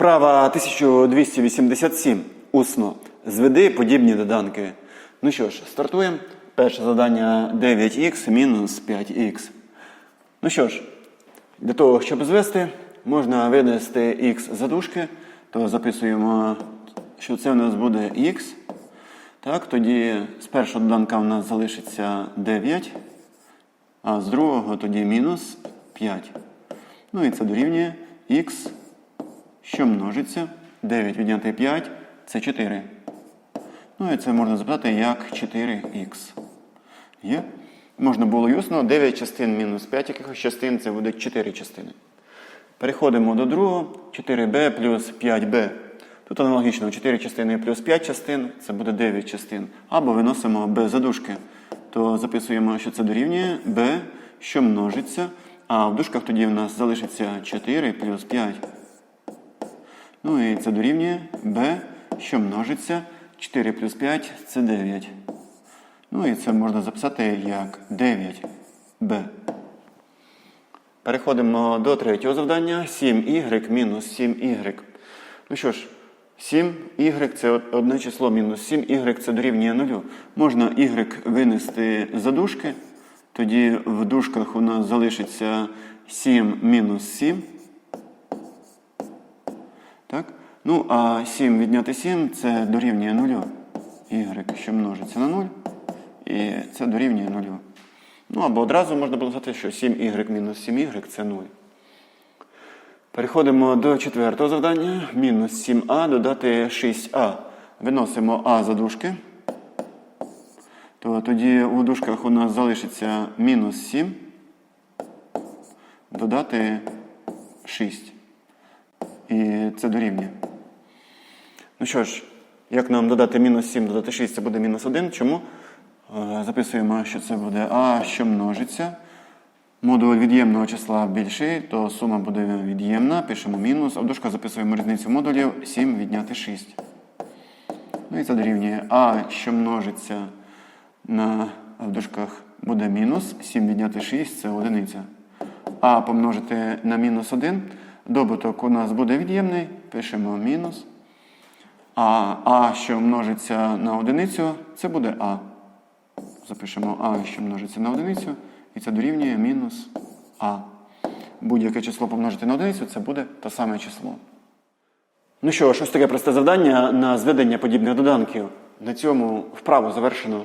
Вправа 1287. Усно. Зведи подібні доданки. Ну що ж, стартуємо. Перше завдання 9х мінус 5х. Ну що ж, для того, щоб звести, можна винести х за дужки, то записуємо, що це у нас буде х. Так, тоді з першого доданка у нас залишиться 9, а з другого тоді мінус 5. Ну і це дорівнює х, що множиться. 9 відняти 5 це 4. Ну і це можна запитати як 4х. Є? Можна було й усно 9 частин мінус 5 якихось частин, це буде 4 частини. Переходимо до другого. 4b плюс 5b. Тут аналогічно 4 частини плюс 5 частин, це буде 9 частин. Або виносимо b за дужки. То записуємо, що це дорівнює b, що множиться. А в дужках тоді в нас залишиться 4 плюс 5. Ну і це дорівнює b, що множиться. 4 плюс 5 це 9. Ну і це можна записати як 9b. Переходимо до третього завдання. 7y мінус 7y. Ну що ж, 7y це одне число мінус 7y це дорівнює 0. Можна y винести за дужки. Тоді в дужках у нас залишиться 7 мінус 7. Так? Ну, а 7 відняти 7 це дорівнює 0. Y, що множиться на 0. І це дорівнює 0. Ну, або одразу можна було сказати, що 7y мінус 7y це 0. Переходимо до четвертого завдання. Мінус 7а додати 6а. Виносимо а за дужки. То тоді у дужках у нас залишиться мінус 7. Додати 6. І це дорівнює. Ну що ж, як нам додати мінус 7, додати 6, це буде мінус 1. Чому? Е, Записуємо, що це буде А, що множиться. Модуль від'ємного числа більший, то сума буде від'ємна. Пишемо мінус, а в дужках записуємо різницю модулів 7 відняти 6. Ну і це дорівнює А, що множиться на в дужках буде мінус. 7 відняти 6 це одиниця. А помножити на мінус 1. Добуток у нас буде від'ємний. Пишемо мінус. А А, що множиться на одиницю, це буде А. Запишемо А, що множиться на одиницю, і це дорівнює мінус А. Будь-яке число помножити на одиницю, це буде те саме число. Ну що ж, ось таке просте завдання на зведення подібних доданків. На цьому вправу завершено.